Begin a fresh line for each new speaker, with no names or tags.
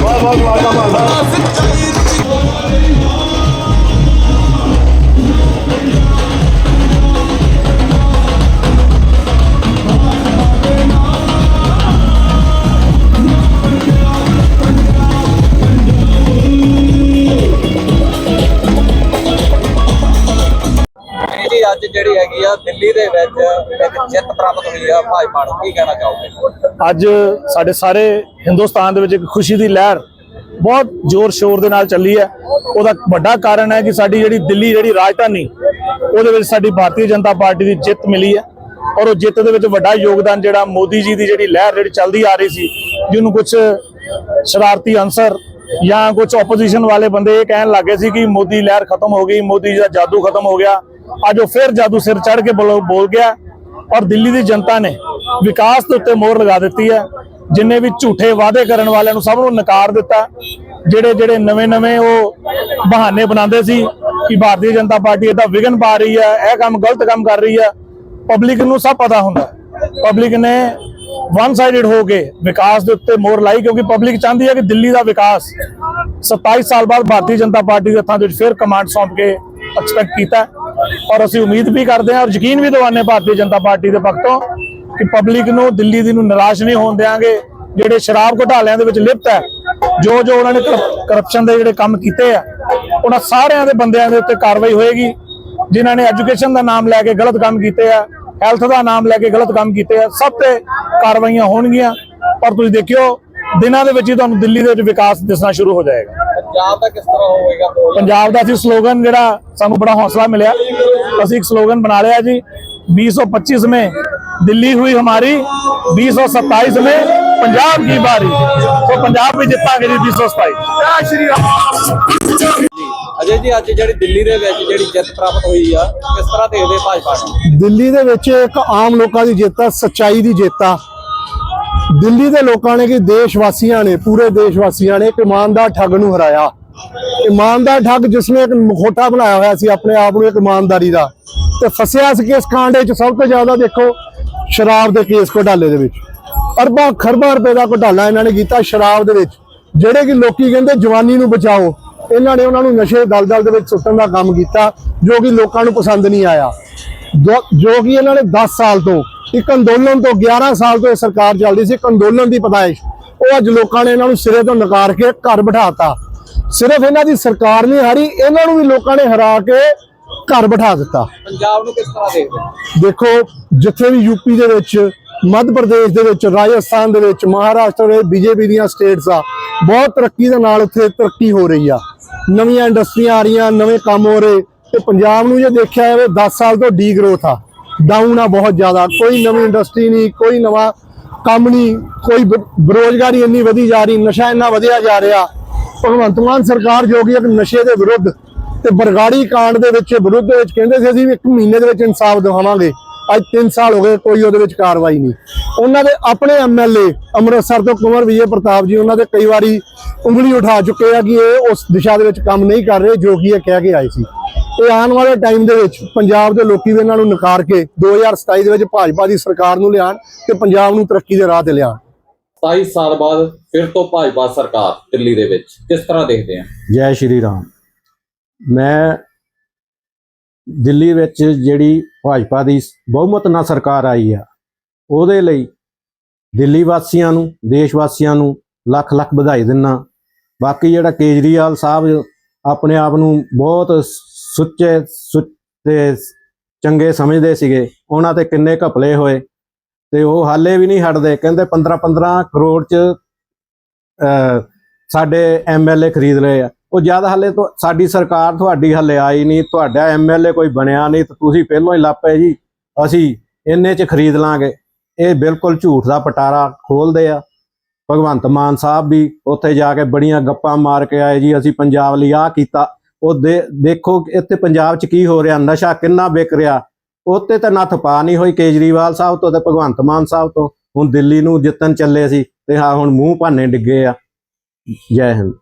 Var var var
var var. ਜਿਹੜੀ ਹੈਗੀ ਆ, ਦਿੱਲੀ ਦੇ ਵਿੱਚ ਇੱਕ ਜਿੱਤ ਪ੍ਰਾਪਤ ਹੋਈ ਆ ਭਾਜਪਾ ਨੂੰ। ਕੀ ਕਹਿਣਾ ਚਾਹੋਗੇ?
ਅੱਜ ਸਾਡੇ ਸਾਰੇ ਹਿੰਦੁਸਤਾਨ ਦੇ ਵਿੱਚ ਇੱਕ ਖੁਸ਼ੀ ਦੀ ਲਹਿਰ ਬਹੁਤ ਜ਼ੋਰ ਸ਼ੋਰ ਦੇ ਨਾਲ ਚੱਲੀ ਹੈ। ਉਹਦਾ ਵੱਡਾ ਕਾਰਨ ਹੈ ਕਿ ਸਾਡੀ ਜਿਹੜੀ ਦਿੱਲੀ ਜਿਹੜੀ ਰਾਜਧਾਨੀ, ਉਹਦੇ ਵਿੱਚ ਸਾਡੀ ਭਾਰਤੀ ਜਨਤਾ ਪਾਰਟੀ ਦੀ ਜਿੱਤ ਮਿਲੀ ਹੈ ਔਰ ਉਹ ਜਿੱਤ ਦੇ ਵਿੱਚ ਵੱਡਾ ਯੋਗਦਾਨ ਜਿਹੜਾ ਮੋਦੀ ਜੀ ਦੀ ਜਿਹੜੀ ਲਹਿਰ ਜਿਹੜੀ ਚੱਲਦੀ ਆ ਰਹੀ ਸੀ, ਜਿਹਨੂੰ ਕੁਝ ਸ਼ਰਾਰਤੀ ਅੰਸਰ ਜਾਂ ਕੁਝ ਆਪੋਜੀਸ਼ਨ ਵਾਲੇ ਬੰਦੇ ਇਹ ਕਹਿਣ ਲੱਗੇ ਸੀ ਕਿ ਮੋਦੀ ਲਹਿਰ ਖਤਮ ਹੋ ਗਈ, ਮੋਦੀ ਜੀ ਦਾ ਜਾਦੂ ਖਤਮ ਹੋ ਗਿਆ। ਅੱਜ ਉਹ ਫਿਰ ਜਾਦੂ ਸਿਰ ਚੜ ਕੇ ਬੋਲ ਬੋਲ ਗਿਆ ਔਰ ਦਿੱਲੀ ਦੀ ਜਨਤਾ ਨੇ ਵਿਕਾਸ ਦੇ ਉੱਤੇ ਮੋਹਰ ਲਗਾ ਦਿੱਤੀ ਹੈ। ਜਿੰਨੇ ਵੀ ਝੂਠੇ ਵਾਅਦੇ ਕਰਨ ਵਾਲਿਆਂ ਨੂੰ ਸਭ ਨੂੰ ਨਕਾਰ ਦਿੱਤਾ। ਜਿਹੜੇ ਜਿਹੜੇ ਨਵੇਂ-ਨਵੇਂ ਉਹ ਬਹਾਨੇ ਬਣਾਉਂਦੇ ਸੀ ਕਿ ਭਾਰਤੀ ਜਨਤਾ ਪਾਰਟੀ ਇਹਦਾ ਵਿਗਨ ਪਾ ਰਹੀ ਹੈ, ਇਹ ਕੰਮ ਗਲਤ ਕੰਮ ਕਰ ਰਹੀ ਹੈ। ਪਬਲਿਕ ਨੂੰ ਸਭ ਪਤਾ ਹੁੰਦਾ ਪਬਲਿਕ ਨੇ ਵਨ ਸਾਈਡਡ ਹੋ ਕੇ ਵਿਕਾਸ ਦੇ ਉੱਤੇ ਮੋਹਰ ਲਾਈ ਕਿਉਂਕਿ ਪਬਲਿਕ ਚਾਹੁੰਦੀ ਹੈ ਕਿ ਦਿੱਲੀ ਦਾ ਵਿਕਾਸ 27 ਸਾਲ ਬਾਅਦ ਭਾਰਤੀ ਜਨਤਾ ਪਾਰਟੀ ਦੇ ਹੱਥਾਂ ਦੇ ਵਿੱਚ ਫਿਰ ਕਮਾਂਡ ਸੌਂਪ ਕੇ ਐਕਸਪੈਕਟ ਕੀਤਾ ਔਰ ਅਸੀਂ ਉਮੀਦ ਵੀ ਕਰਦੇ ਹਾਂ ਔਰ ਯਕੀਨ ਵੀ ਦਿਵਾਉਂਦੇ ਭਾਰਤੀ ਜਨਤਾ ਪਾਰਟੀ ਦੇ ਪੱਖੋਂ ਕਿ ਪਬਲਿਕ ਨੂੰ ਦਿੱਲੀ ਦੀ ਨੂੰ ਨਿਰਾਸ਼ ਨਹੀਂ ਹੋਣ ਦੇਵਾਂਗੇ ਜਿਹੜੇ ਸ਼ਰਾਬ ਘੁਟਾਲਿਆਂ ਦੇ ਵਿੱਚ ਲਿਪਤ ਹੈ, ਜੋ ਜੋ ਉਹਨਾਂ ਨੇ ਕਰਪਸ਼ਨ ਦੇ ਜਿਹੜੇ ਕੰਮ ਕੀਤੇ ਆ, ਉਹਨਾਂ ਸਾਰਿਆਂ ਦੇ ਬੰਦਿਆਂ ਦੇ ਉੱਤੇ ਕਾਰਵਾਈ ਹੋਏਗੀ। ਜਿਨ੍ਹਾਂ ਨੇ ਐਜੂਕੇਸ਼ਨ ਦਾ ਨਾਮ ਲੈ ਕੇ ਗਲਤ ਕੰਮ ਕੀਤੇ ਆ ਹੈਲਥ ਦਾ ਨਾਮ ਲੈ ਕੇ ਗਲਤ ਕੰਮ ਕੀਤੇ ਆ, ਸਭ ਤੇ ਕਾਰਵਾਈਆਂ ਹੋਣਗੀਆਂ। ਪਰ ਤੁਸੀਂ ਦੇਖਿਓ, ਦਿਨਾਂ ਦੇ ਵਿੱਚ ਹੀ ਤੁਹਾਨੂੰ ਦਿੱਲੀ ਦੇ ਵਿੱਚ ਵਿਕਾਸ ਦਿਸਣਾ ਸ਼ੁਰੂ ਹੋ ਜਾਏਗਾ।
ਪੰਜਾਬ ਦਾ ਕਿਸ ਤਰ੍ਹਾਂ ਹੋਵੇਗਾ ਮਾਹੌਲ?
ਪੰਜਾਬ ਦਾ ਅਸੀਂ ਸਲੋਗਨ ਜਿਹੜਾ ਸਾਨੂੰ ਬੜਾ ਹੌਸਲਾ ਮਿਲਿਆ ਅਸੀਂ ਇੱਕ ਸਲੋਗਨ ਬਣਾ ਲਿਆ ਜੀ 2025 में दिल्ली हुई हमारी 2027 में पंजाब की बारी तो पंजाब भी जितांगे जी 2027 जय श्री राम
ਅਜੇ ਜੀ ਅੱਜ ਜਿਹੜੀ ਦਿੱਲੀ ਦੇ ਵਿੱਚ ਜਿਹੜੀ ਜਿੱਤ ਪ੍ਰਾਪਤ ਹੋਈ ਆ ਕਿਸ ਤਰ੍ਹਾਂ ਦੇਖਦੇ ਭਾਜਪਾ ਨੂੰ
ਦਿੱਲੀ ਦੇ ਵਿੱਚ ਇੱਕ ਆਮ ਲੋਕਾਂ ਦੀ ਜਿੱਤ ਆ ਸੱਚਾਈ ਦੀ ਜਿੱਤ ਆ ਦਿੱਲੀ ਦੇ ਲੋਕਾਂ ਨੇ ਕਿ ਦੇਸ਼ ਵਾਸੀਆਂ ਨੇ, ਪੂਰੇ ਦੇਸ਼ ਵਾਸੀਆਂ ਨੇ ਇੱਕ ਇਮਾਨਦਾਰ ਠੱਗ ਨੂੰ ਹਰਾਇਆ। ਇਮਾਨਦਾਰ ਠੱਗ ਜਿਸ ਨੇ ਇੱਕ ਮੁਖੋਟਾ ਬਣਾਇਆ ਹੋਇਆ ਸੀ ਆਪਣੇ ਆਪ ਨੂੰ ਇੱਕ ਇਮਾਨਦਾਰੀ ਦਾ। ਤੇ ਫਸਿਆ ਸੀ ਇਸ ਕਾਂਡੇ 'ਚ ਸਭ ਤੋਂ ਜ਼ਿਆਦਾ ਦੇਖੋ, ਸ਼ਰਾਬ ਦੇ ਕੇਸ ਘੋਟਾਲੇ ਦੇ ਵਿੱਚ। ਅਰਬਾਂ ਖਰਬਾਂ ਰੁਪਏ ਦਾ ਘੋਟਾਲਾ ਇਹਨਾਂ ਨੇ ਕੀਤਾ ਸ਼ਰਾਬ ਦੇ ਵਿੱਚ। ਜਿਹੜੇ ਕਿ ਲੋਕੀ ਕਹਿੰਦੇ ਜਵਾਨੀ ਨੂੰ ਬਚਾਓ, ਇਹਨਾਂ ਨੇ ਉਹਨਾਂ ਨੂੰ ਨਸ਼ੇ ਦਲਦਲ ਦੇ ਵਿੱਚ ਸੁੱਟਣ ਦਾ ਕੰਮ ਕੀਤਾ, ਜੋ ਕਿ ਲੋਕਾਂ ਨੂੰ ਪਸੰਦ ਨਹੀਂ ਆਇਆ। ਜੋ ਜੋ ਕਿ ਇਹਨਾਂ ਨੇ 10 ਸਾਲ ਤੋਂ ਇੱਕ ਅੰਦੋਲਨ ਤੋਂ 11 ਸਾਲ ਤੋਂ ਇਹ ਸਰਕਾਰ ਚੱਲਦੀ ਸੀ ਇੱਕ ਅੰਦੋਲਨ ਦੀ ਪਦਾਇਸ਼। ਉਹ ਅੱਜ ਲੋਕਾਂ ਨੇ ਇਹਨਾਂ ਨੂੰ ਸਿਰੇ ਤੋਂ ਨਕਾਰ ਕੇ ਘਰ ਬਿਠਾਤਾ। ਸਿਰਫ ਇਹਨਾਂ ਦੀ ਸਰਕਾਰ ਨਹੀਂ ਹਾਰੀ ਇਹਨਾਂ ਨੂੰ ਵੀ ਲੋਕਾਂ ਨੇ ਹਰਾ ਕੇ ਘਰ ਬਿਠਾ ਦਿੱਤਾ।
ਪੰਜਾਬ ਨੂੰ ਕਿਸ ਤਰ੍ਹਾਂ ਦੇਖਦੇ
ਦੇਖੋ ਜਿੱਥੇ ਵੀ ਯੂਪੀ ਦੇ ਵਿੱਚ ਮੱਧ ਪ੍ਰਦੇਸ਼ ਦੇ ਵਿੱਚ ਰਾਜਸਥਾਨ ਦੇ ਵਿੱਚ ਮਹਾਰਾਸ਼ਟਰ ਦੇ ਬੀਜੇਪੀ ਦੀਆਂ ਸਟੇਟਸ ਆ ਬਹੁਤ ਤਰੱਕੀ ਦੇ ਨਾਲ ਉੱਥੇ ਤਰੱਕੀ ਹੋ ਰਹੀ ਆ। ਨਵੀਆਂ ਇੰਡਸਟਰੀਆਂ ਆ ਰਹੀਆਂ ਨਵੇਂ ਕੰਮ ਹੋ ਰਹੇ। ਤੇ ਪੰਜਾਬ ਨੂੰ ਜੇ ਦੇਖਿਆ ਜਾਵੇ 10 ਸਾਲ ਤੋਂ ਡੀ ਗਰੋਥ ਆ। ਡਾਊਨ ਆ ਬਹੁਤ ਜ਼ਿਆਦਾ। ਕੋਈ ਨਵੀਂ ਇੰਡਸਟਰੀ ਨਹੀਂ, ਕੋਈ ਨਵਾਂ ਕੰਮ ਨਹੀਂ, ਕੋਈ ਬ- ਬੇਰੁਜ਼ਗਾਰੀ ਇੰਨੀ ਵਧੀ ਜਾ ਰਹੀ, ਨਸ਼ਾ ਇੰਨਾ ਵਧਿਆ ਜਾ ਰਿਹਾ। ਭਗਵੰਤ ਮਾਨ ਸਰਕਾਰ ਜੋ ਕਿ ਨਸ਼ੇ ਦੇ ਵਿਰੁੱਧ ਤੇ ਬਰਗਾੜੀ ਕਾਂਡ ਦੇ ਵਿੱਚ, ਵਿਰੁੱਧ ਵਿੱਚ ਕਹਿੰਦੇ ਸੀ, ਅਸੀਂ ਇੱਕ ਮਹੀਨੇ ਦੇ ਵਿੱਚ ਇਨਸਾਫ ਦਿਵਾਵਾਂਗੇ। ਅੱਜ 3 ਸਾਲ ਹੋ ਗਏ ਕੋਈ ਉਹਦੇ ਵਿੱਚ ਕਾਰਵਾਈ ਨਹੀਂ। ਉਹਨਾਂ ਦੇ ਆਪਣੇ ਐਮਐਲਏ ਅੰਮ੍ਰਿਤਸਰ ਤੋਂ ਕੁੰਵਰ ਵਿਜੇ ਪ੍ਰਤਾਪ ਜੀ ਉਹਨਾਂ ਦੇ ਕਈ ਵਾਰੀ ਉਂਗਲੀ ਉਠਾ ਚੁੱਕੇ ਆ ਕਿ ਇਹ ਉਸ ਦਿਸ਼ਾ ਦੇ ਵਿੱਚ ਕੰਮ ਨਹੀਂ ਕਰ ਰਹੇ ਜੋ ਕਿ ਇਹ ਕਹਿ ਕੇ ਆਏ ਸੀ। ਇਹ ਆਉਣ ਵਾਲੇ ਟਾਈਮ ਦੇ ਵਿੱਚ ਪੰਜਾਬ ਦੇ ਲੋਕੀ ਵੀ ਇਹਨਾਂ ਨੂੰ ਨਕਾਰ ਕੇ 2027 ਦੇ ਵਿੱਚ ਭਾਜਪਾ ਦੀ ਸਰਕਾਰ ਨੂੰ ਲਿਆਣ ਤੇ ਪੰਜਾਬ ਨੂੰ ਤਰੱਕੀ ਦੇ ਰਾਹ ਤੇ ਲਿਆਣ
27 ਸਾਲ ਬਾਅਦ ਫਿਰ ਤੋਂ ਭਾਜਪਾ ਸਰਕਾਰ ਦਿੱਲੀ ਦੇ ਵਿੱਚ। ਕਿਸ ਤਰ੍ਹਾਂ ਦੇਖਦੇ ਆ?
ਜੈ ਸ਼੍ਰੀ ਰਾਮ। ਮੈਂ ਦਿੱਲੀ ਵਿੱਚ ਜਿਹੜੀ ਭਾਜਪਾ ਦੀ ਬਹੁਮਤ ਨਾਲ ਸਰਕਾਰ ਆਈ ਆ ਉਹਦੇ ਲਈ ਦਿੱਲੀ ਵਾਸੀਆਂ ਨੂੰ ਦੇਸ਼ ਵਾਸੀਆਂ ਨੂੰ ਲੱਖ ਲੱਖ ਵਧਾਈ ਦਿੰਨਾ। ਬਾਕੀ ਜਿਹੜਾ ਕੇਜਰੀਵਾਲ ਸਾਹਿਬ ਆਪਣੇ ਆਪ ਨੂੰ ਬਹੁਤ ਸੁੱਚੇ ਸੁੱਚੇ ਚੰਗੇ ਸਮਝਦੇ ਸੀਗੇ ਉਹਨਾਂ ਤੇ ਕਿੰਨੇ ਘਪਲੇ ਹੋਏ ਤੇ ਉਹ ਹਾਲੇ ਵੀ ਨਹੀਂ ਹਟਦੇ। ਕਹਿੰਦੇ 15 15 ਕਰੋੜ ਚ ਅਹ, ਸਾਡੇ ਐਮਐਲਏ ਖਰੀਦ ਰਹੇ ਆ। ਉਹ ਜਦ ਹੱਲੇ ਤੋਂ ਸਾਡੀ ਸਰਕਾਰ ਤੁਹਾਡੀ ਹੱਲੇ ਆਈ ਨਹੀਂ, ਤੁਹਾਡਾ ਐਮਐਲਏ ਕੋਈ ਬਣਿਆ ਨਹੀਂ ਤਾਂ ਤੁਸੀਂ ਪਹਿਲਾਂ ਹੀ ਲਾਪੇ ਜੀ। ਅਸੀਂ ਇੰਨੇ ਚ ਖਰੀਦ ਲਾਂਗੇ। ਇਹ ਬਿਲਕੁਲ ਝੂਠ ਦਾ ਪਟਾਰਾ ਖੋਲਦੇ ਆ। ਭਗਵੰਤ ਮਾਨ ਸਾਹਿਬ ਵੀ ਉੱਥੇ ਜਾ ਕੇ ਬੜੀਆਂ ਗੱਪਾਂ ਮਾਰ ਕੇ ਆਏ ਜੀ, ਅਸੀਂ ਪੰਜਾਬ ਲਈ ਆਹ ਕੀਤਾ। ਉਹ ਦੇ- ਦੇਖੋ ਇੱਥੇ ਪੰਜਾਬ 'ਚ ਕੀ ਹੋ ਰਿਹਾ, ਨਸ਼ਾ ਕਿੰਨਾ ਵਿਕ ਰਿਹਾ। ਉੱਤੇ ਤਾਂ ਨੱਥ ਪਾ ਨਹੀਂ ਹੋਈ ਕੇਜਰੀਵਾਲ ਸਾਹਿਬ ਤੋਂ ਤੇ ਭਗਵੰਤ ਮਾਨ ਸਾਹਿਬ ਤੋਂ। ਹੁਣ ਦਿੱਲੀ ਨੂੰ ਜਿੱਤਣ ਚੱਲੇ ਸੀ ਤੇ ਹਾਂ ਹੁਣ ਮੂੰਹ ਭਾਨੇ ਡਿੱਗੇ ਆ। ਜੈ ਹਿੰਦ।